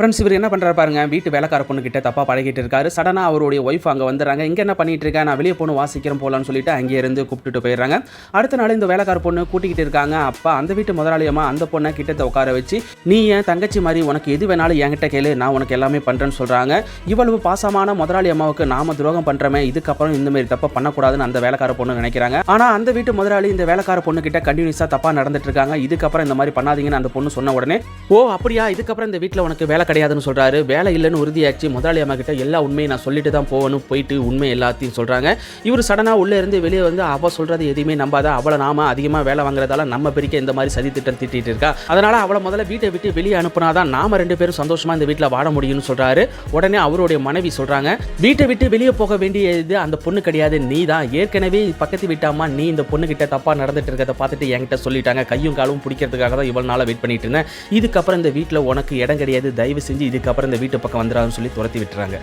Friends இவர் என்ன பண்ணுறாரு பாருங்க வீட்டு வேலைக்கார பொண்ணுக்கிட்ட தப்பாக பழகிட்டு இருக்காரு. சடனாக அவருடைய ஒய்ஃப் அங்கே வந்துடுறாங்க. இங்கே என்ன பண்ணிட்டு இருக்கேன் நான் வெளியே போகணும் வாசிக்கிறோம் போகலான்னு சொல்லிட்டு அங்கேயே இருந்து கூப்பிட்டுட்டு போயிடுறாங்க. அடுத்த நாள் இந்த வேலைக்கார பொண்ணு கூட்டிக்கிட்டு இருக்காங்க. அப்பா அந்த வீட்டு முதலாளியம்மா அந்த பொண்ணை கிட்டத்தை உட்கார வச்சு நீ என் தங்கச்சி மாதிரி உனக்கு எது வேணாலும் என்கிட்ட கேளு நான் உனக்கு எல்லாமே பண்ணுறேன்னு சொல்கிறாங்க இவ்வளவு பாசமான முதலாளி அம்மாவுக்கு நாம துரோகம் பண்ணுறமே இதுக்கப்புறம் இந்த மாதிரி பண்ணக்கூடாதுன்னு அந்த வேலைக்கார பொண்ணு நினைக்கிறாங்க. ஆனால் அந்த வீட்டு முதலாளி இந்த வேலைக்கார பொண்ணு கிட்ட கண்டினியூஸாக தப்பாக நடந்துட்டு இருக்காங்க. இதுக்கப்புறம் இந்த மாதிரி பண்ணாதீங்கன்னு அந்த பொண்ணு சொன்ன உடனே ஓ அப்படியா? இதுக்கப்புறம் இந்த வீட்டில் உனக்கு வேலை கிடையாதுன்னு சொல்கிறாரு வேலை இல்லைன்னு உறுதியாச்சு. முதலாளி அம்மா கிட்ட எல்லா உண்மையும் நான் சொல்லிட்டு தான் போகணும் போயிட்டு உண்மை எல்லாத்தையும் சொல்கிறாங்க இவர் சடனாக உள்ளே இருந்து வெளியே வந்து அவள் சொல்கிறது எதையுமே நம்பாத அவளை நாம அதிகமாக வேலை வாங்குறதால நம்ம பெருக்க இந்த மாதிரி சதி திட்டம் திட்டிட்டு இருக்கா. அதனால் அவளை முதல்ல வீட்டை விட்டு வெளியே அனுப்புனாதான் நாம ரெண்டு பேரும் சந்தோஷமாக இந்த வீட்டில் வாழ முடியும்னு சொல்கிறாரு உடனே அவருடைய மனைவி சொல்கிறாங்க வீட்டை விட்டு வெளியே போக வேண்டியது அந்த பொண்ணு கிடையாது. நீ தான் ஏற்கனவே பக்கத்து வீட்டாமா நீ இந்த பொண்ணு கிட்ட தப்பாக நடந்துட்டு இருக்கிறத பார்த்துட்டு என்கிட்ட சொல்லிட்டாங்க. கையும் காலும் பிடிக்கிறதுக்காக தான் இவ்வளோ நாளாக வெயிட் பண்ணிட்டு இருந்தேன். இதுக்கப்புறம் இந்த வீட்டில் உனக்கு இடம் கிடையாது. தயவு செஞ்சு இதுக்கப்புறம் இந்த வீட்டு பக்கம் வந்துடாதுன்னு சொல்லி துரத்தி விட்டுறாங்க.